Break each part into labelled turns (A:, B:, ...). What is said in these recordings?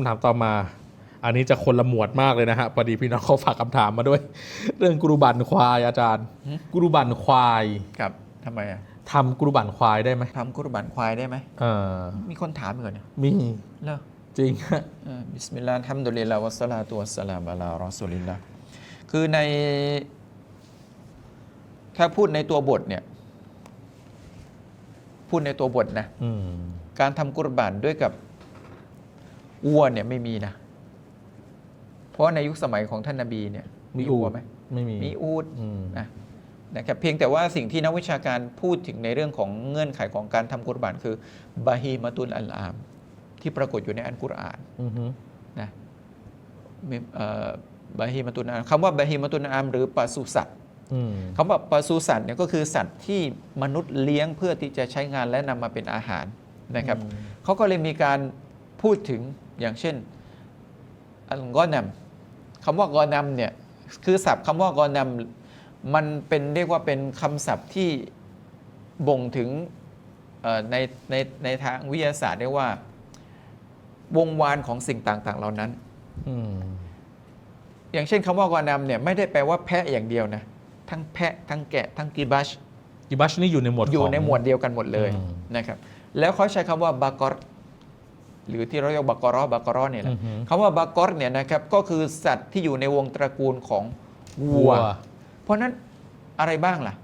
A: ำถามต่อมา อันนี้จะคนละหมวดมากเลยนะฮะพอดีพี่น้องเขาฝากคำถามมาด้วย เรื่องกุรุบันควายอาจารย์
B: หืม
A: กุรุบันควาย
B: ครับทำไมอะ
A: ทำกุรุบันควายได้ไหม
B: ทำกุรบันควายได้ไหม
A: เออ
B: มีคนถามอีกเหรอเนี่ย
A: มี
B: เลิก
A: จริงฮะ
B: เออบิสมิลลาห์อัลฮัมดุลิลลาฮ์วัสสลาตุวัสสลามอะลารอซูลิลลาห์คือใน ถ้าพูดในตัวบทเนี่ย พูดในตัวบทนะ
A: อืม
B: การทำกุรบานด้วยกับ วัวเนี่ยไม่มีนะ เพราะในยุคสมัยของท่านนาบีเนี่ย
A: มีอู
B: วัว
A: ด
B: ไหม
A: ไม่มี
B: มีอูด
A: อืม
B: นะนะครับเพียงแต่ว่าสิ่งที่นักวิชาการพูดถึงในเรื่องของเงื่อนไขของการทำกุรบานคือบาฮีมาตุลอัลอาม ที่ปรากฏอยู่ในอันกุรอาน
A: อือฮึ
B: นะมีเอ่อบาฮีมาตุลอัลอามคำว่าบาฮีมาตุลอัลอามหรือปศุสัตว์
A: อืม
B: คำว่าปศุสัตว์เนี่ยก็คือสัตว์ที่มนุษย์เลี้ยงเพื่อที่จะใช้งานและนำมาเป็นอาหารนะครับเขาก็เลยมีการพูดถึง อย่างเช่นอัลกอนัมคำว่ากอนัมเนี่ยคือศัพท์คำว่ากอนัมมันเป็นเรียกว่าเป็นคำศัพท์ที่บ่งถึงเอ่อในในในทางวิทยาศาสตร์เรียกว่า วงวานของสิ่งต่างๆ เหล่านั้น
A: อืม
B: อย่างเช่นคำว่ากอนัมเนี่ยไม่ได้แปลว่าแพะอย่างเดียวนะ ทั้งแพะทั้งแกะ ทั้งกีบัช
A: กิบัชนี่อยู่ในหมวด
B: อยู่
A: ของ
B: ในหมวดเดียวกันหมดเลย
A: อืม
B: นะครับ แล้วเขาใช้คำว่าบากอร หรือที่เราเรียกบากอรอบากอรอเนี่ยแห
A: อื
B: ละ
A: อฮึ
B: คำว่าบากอรเนี่ยนะครับก็คือสัตว์ที่อยู่ในวงตระกูลของวั
A: วั
B: ว
A: ว
B: เพราะฉะนั้นอะไรบ้างล่ะ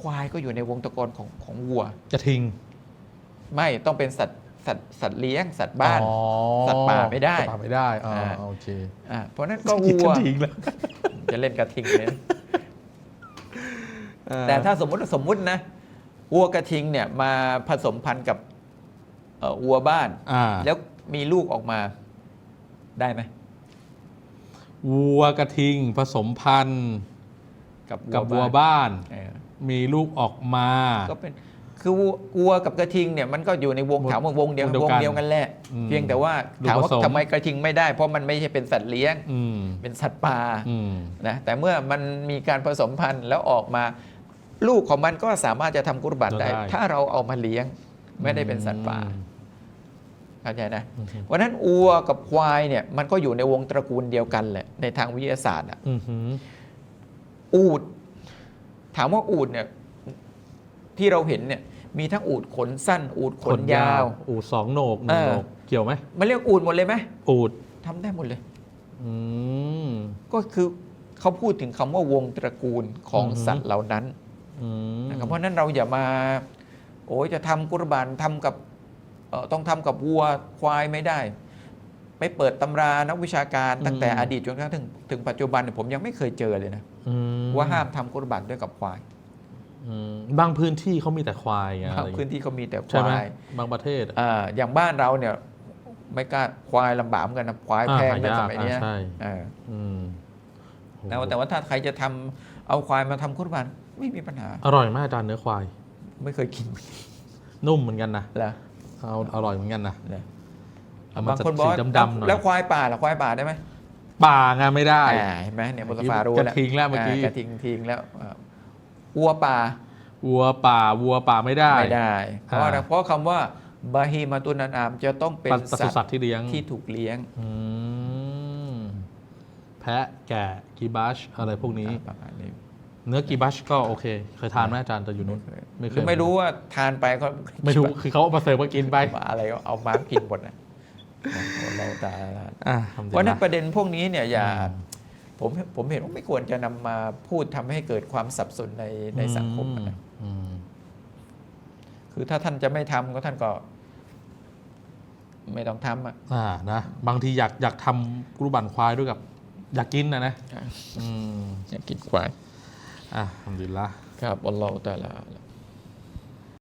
B: ควายก็อยู่ในวงตระกูลของของวัว
A: กระทิง
B: ไม่ต้องเป็นสัตว์สัตว์สัตว์เลี้ยงสัตว์บ้าน
A: อ๋อ
B: สัตว์ป่าไม่ได้
A: สัตว์ป่าไม่ได้อ๋อ
B: อ่า
A: โอเค
B: อ่าเพราะฉะนั้นก็วัว
A: กระทิงแล้ว
B: จะเล่นกระทิงเลยนะแต่ถ้าสมมติสมมุตินะวัวกระทิงเนี่ยมาผสมพันธุ์กับเอ่อ วัวบ้าน
A: อ่า
B: แล้วมีลูกออกมาได้ไหม
A: วัวกระทิงผสมพันธุ์
B: กับ
A: กับวัวบ้าน
B: เออ
A: มีลูกออกมา
B: ก็เป็นคือวัววัวกับกระทิงเนี่ยมันก็อยู่ในวง
A: วง
B: ถามว่าวงเดียว
A: วงเดียว
B: วง
A: กัน
B: เดียวกันแหละ
A: อืม
B: เพียงแต่ว่า
A: ลูก
B: ถามว่า
A: ผสม
B: ทำไมกระทิงไม่ได้ เพราะมันไม่ใช่เป็นสัตว์เลี้ยง
A: อืม
B: เป็นสัตว์ป่า
A: อืม
B: นะแต่เมื่อมันมีการผสมพันธุ์แล้วออกมา ลูกของมันก็สามารถจะทำกุรบัตได้
A: ได้
B: ถ้าเราเอามาเลี้ยง ไม่ได้เป็นสัตว์ป่า
A: อืม
B: เข้าใจนะ
A: อืม
B: เพราะฉะนั้นอัวกับควายเนี่ยมันก็อยู่ในวงตระกูลเดียวกันแหละในทางวิทยาศาสตร์อะ
A: อืมหืม
B: อูด ถามว่าอูดเนี่ย ที่เราเห็นเนี่ย มีทั้งอูดขนสั้น อูดขนยาว
A: อูดสองโหนกหนึ่ง
B: เออ
A: โหนกเกี่ยวไหม
B: มันเรียกอูดหมดเลยไหม
A: อูด
B: ทำได้หมดเลย
A: อืม
B: ก็คือเขาพูดถึงคำว่าวงตระกูลของ
A: อือฮึ
B: สัตว์เหล่านั้น
A: อืม
B: นะครับเพราะฉะนั้นเราอย่ามา โอ้ยจะทำกุรบานทำกับเอ่อ ต้องทำกับวัวควายไม่ได้ ไปเปิดตำรานักวิชาการตั้งแต่อดีตจนกระทั่งถึงถึงปัจจุบันเนี่ยผมยังไม่เคยเจอเลยนะ
A: อืม
B: ว่าห้ามทำกุรบานด้วยกับควาย
A: อืมบางพื้นที่เขามีแต่ควายไง
B: บางพื้นที่เขามีแต่ค
A: ใช่ไหม
B: วาย
A: บางประเทศ
B: อ่าอย่างบ้านเราเนี่ยไม่กล้าควายลำบากเหมือนกันนะควาย
A: อ่า
B: แพง
A: หา
B: ใน
A: ยาก
B: สมัยเนี้ย
A: อ่าใช่
B: เออ
A: อืม
B: แต่ว่าแต่ว่าถ้าใครจะทำเอาควายมาทำกุรบานไม่มีปัญหา
A: อร่อยมากอาจารย์เนื้อควาย
B: ไม่เคยกิน
A: นุ่มเหมือนกันนะ
B: แล้ว
A: เอาอร่อยเหมือนกันนะเอามา
B: บางคนบอกว่า
A: สีดำๆหน่อย
B: แล้วควายป่าล่ะควายป่าได้ไหม
A: ป่าไงไม่ได้
B: อ่าเห็นไหมเนี่ยมุสฟารู้
A: กระทิงแล้วเมื่อกี้า
B: กระทิงทิ้งแล้วอ่าวัวป่า
A: วัวป่าวัวป่าไม่ได้
B: ไม่ได้ เพราะอะไร
A: อ่า
B: เพราะคำว่าบาฮีมาตุนันอามจะต้องเป็น
A: ปศุสัตว์ที่เลี้ยง
B: ที่ถูกเลี้ยง
A: อืมแพะแกะกีบัชอะไรพวกนี้
B: ประมาณนี้
A: เนื้อกีบัชก็โอเค เคยทานไหมอาจารย์แต่อยู่นู้น ไม่เคย
B: หรือไม่รู้ว่าทานไปก็
A: ไม่รู้คือเขาเอามาเสิร์ฟมากินไป
B: มาอะไรก็เอามากินหมดนะเราตา
A: อะ
B: เพราะฉะนั้น
A: ทำ
B: ประเด็นพวกนี้เนี่ยอย่า
A: อืม
B: ผมผมเห็นว่าไม่ควรจะนำมาพูดทำให้เกิดความสับสนในในสังคมนะ
A: อืม
B: คือถ้าท่านจะไม่ทำก็ท่านก็ ไม่ต้องทำอะ
A: อ่านะบางทีอยากอยากทำกรุบันควายด้วยกับ อยากกินนะนะอืม
B: อย่ากินควาย
A: อะทำดีละ
B: ครับอัลลอฮฺตะอาลา